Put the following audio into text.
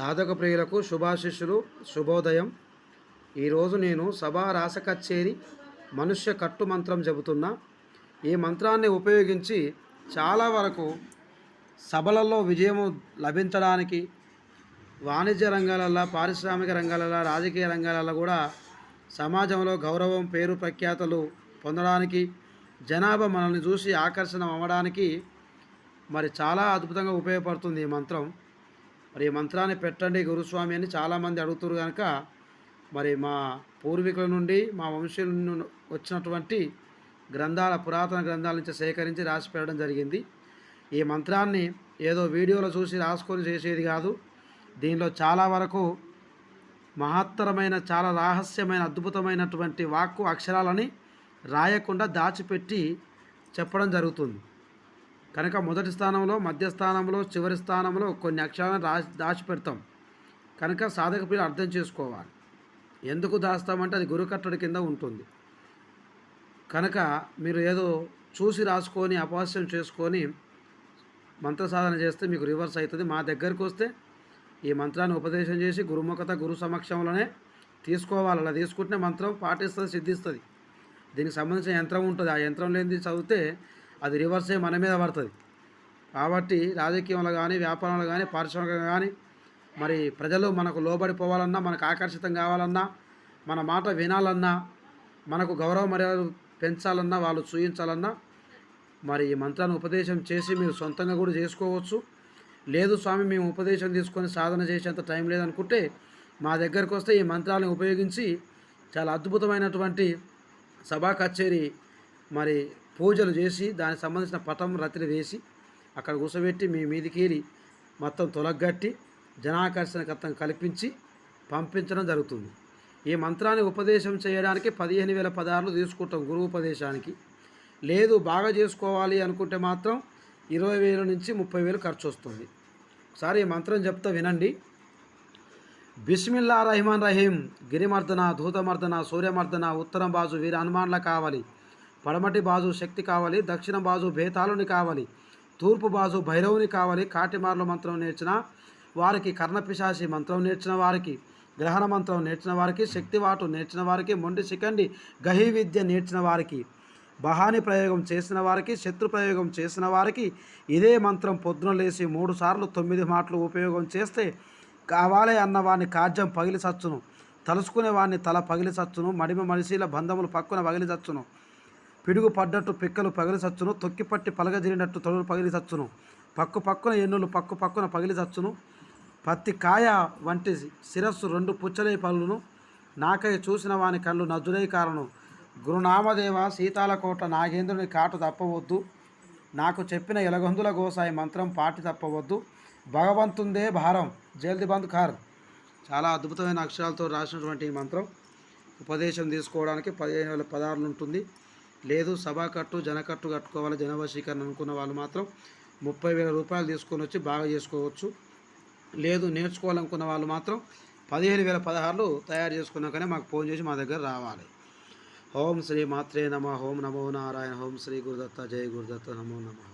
సాధక ప్రియులకు శుభాశిష్యులు శుభోదయం. ఈరోజు నేను సభా రాస కచ్చేరి మనుష్య కట్టు మంత్రం చెబుతున్నా. ఈ మంత్రాన్ని ఉపయోగించి చాలా వరకు సభలలో విజయం లభించడానికి వాణిజ్య రంగాలలో పారిశ్రామిక రంగాలలో రాజకీయ రంగాలలో కూడా సమాజంలో గౌరవం పేరు ప్రఖ్యాతలు పొందడానికి జనాభా మనల్ని చూసి ఆకర్షణ అవ్వడానికి మరి చాలా అద్భుతంగా ఉపయోగపడుతుంది ఈ మంత్రం. మరి ఈ మంత్రాన్ని పెట్టండి గురుస్వామి అని చాలామంది అడుగుతారు కనుక మరి మా పూర్వీకుల నుండి మా వంశీయుల నుండి వచ్చినటువంటి గ్రంథాల పురాతన గ్రంథాల నుంచి సేకరించి రాసి పెట్టడం జరిగింది. ఈ మంత్రాన్ని ఏదో వీడియోలో చూసి రాసుకొని చేసేది కాదు. దీనిలో చాలా వరకు మహత్తరమైన చాలా రహస్యమైన అద్భుతమైనటువంటి వాక్కు అక్షరాలని రాయకుండా దాచిపెట్టి చెప్పడం జరుగుతుంది. కనుక మొదటి స్థానంలో మధ్య స్థానంలో చివరి స్థానంలో కొన్ని అక్షరాలను రా దాచిపెడతాం. కనుక సాధక పిల్లలు అర్థం చేసుకోవాలి. ఎందుకు దాస్తామంటే అది గురుకట్టడి కింద ఉంటుంది. కనుక మీరు ఏదో చూసి రాసుకొని అపహాస్యం చేసుకొని మంత్ర సాధన చేస్తే మీకు రివర్స్ అవుతుంది. మా దగ్గరికి వస్తే ఈ మంత్రాన్ని ఉపదేశం చేసి గురుముఖత గురు సమక్షంలోనే తీసుకోవాలి. అలా తీసుకుంటే మంత్రం పాటిస్తుంది సిద్ధిస్తుంది. దీనికి సంబంధించిన యంత్రం ఉంటుంది. ఆ యంత్రం లేనిది చదివితే అది రివర్సే మన మీద పడుతుంది. కాబట్టి రాజకీయంలో కానీ వ్యాపారంలో కానీ పారిశ్రామికంగా కానీ మరి ప్రజలు మనకు లోబడిపోవాలన్నా మనకు ఆకర్షితం కావాలన్నా మన మాట వినాలన్నా మనకు గౌరవ మర్యాదలు పెంచాలన్నా వాళ్ళు చూయించాలన్నా మరి ఈ మంత్రాన్ని ఉపదేశం చేసి మీరు సొంతంగా కూడా చేసుకోవచ్చు. లేదు స్వామి మేము ఉపదేశం తీసుకొని సాధన చేసేంత టైం లేదనుకుంటే మా దగ్గరకు వస్తే ఈ మంత్రాలను ఉపయోగించి చాలా అద్భుతమైనటువంటి సభా కచేరీ మరి పూజలు చేసి దానికి సంబంధించిన పటం రతిని వేసి అక్కడ కూసబెట్టి మీ మీదికి మొత్తం తొలగట్టి జనాకర్షణకత్వం కల్పించి పంపించడం జరుగుతుంది. ఈ మంత్రాన్ని ఉపదేశం చేయడానికి పదిహేను వేల పదార్లు తీసుకుంటాం గురువు ఉపదేశానికి. లేదు బాగా చేసుకోవాలి అనుకుంటే మాత్రం ఇరవై వేల నుంచి ముప్పై వేలు ఖర్చు వస్తుంది. ఒకసారి ఈ మంత్రం చెప్తా వినండి. బిస్మిల్లా రహిమాన్ రహీం గిరిమర్దన ధూతమర్దన సూర్యమర్దన ఉత్తరం బాజు వీరి హనుమాన్ల కావాలి. పడమటి బాజు శక్తి కావాలి దక్షిణ బాజు బేతాళుని కావాలి తూర్పు బాజు భైరవుని కావాలి కాటిమార్ల మంత్రం నేర్చిన వారికి కర్ణపిశాసి మంత్రం నేర్చిన వారికి గ్రహణ మంత్రం నేర్చిన వారికి శక్తివాటు నేర్చిన వారికి మొండి శిఖండి గహి విద్య నేర్చిన వారికి బహాని ప్రయోగం చేసిన వారికి శత్రు ప్రయోగం చేసిన వారికి ఇదే మంత్రం పొద్దున లేచి మూడు సార్లు తొమ్మిది మాటలు ఉపయోగం చేస్తే కావాలి అన్నవాని కాజ్యం పగిలి సచ్చును తలుసుకునే వాడిని తల పగిలి సచ్చును మడిమ మనిషిల బంధములు పక్కున పగిలి సచ్చును పిడుగు పడ్డట్టు పిక్కలు పగిలి సచ్చును తొక్కిపట్టి పలగజిరినట్టు తొడలు పగిలి సచ్చును పక్కు పక్కున ఎన్నులు పక్కు పక్కున పగిలి సచ్చును పత్తి కాయ వంటి శిరస్సు రెండు పుచ్చలై పళ్ళును నాకై చూసిన వాని కళ్ళు నజులై కారణం గురునామదేవ సీతాలకోట నాగేంద్రుని కాటు తప్పవద్దు. నాకు చెప్పిన ఎలగందుల గోసాయి మంత్రం పాటి తప్పవద్దు. భగవంతుందే భారం. జల్ది బంద్ ఖార్ చాలా అద్భుతమైన అక్షరాలతో రాసినటువంటి ఈ మంత్రం. ఉపదేశం తీసుకోవడానికి పదిహేను వేల పదహారులు ఉంటుంది. లేదు సభాకట్టు జనకట్టు కట్టుకోవాలి జనవశీకరణ అనుకున్న వాళ్ళు మాత్రం ముప్పై వేల రూపాయలు తీసుకొని వచ్చి బాగా చేసుకోవచ్చు. లేదు నేర్చుకోవాలనుకున్న వాళ్ళు మాత్రం పదిహేను వేల పదహారులు తయారు చేసుకున్నాకనే మాకు ఫోన్ చేసి మా దగ్గర రావాలి. ఓం శ్రీ మాత్రే నమ ఓం నమో నారాయణ ఓం శ్రీ గురుదత్త జయ గురుదత్త నమో నమ.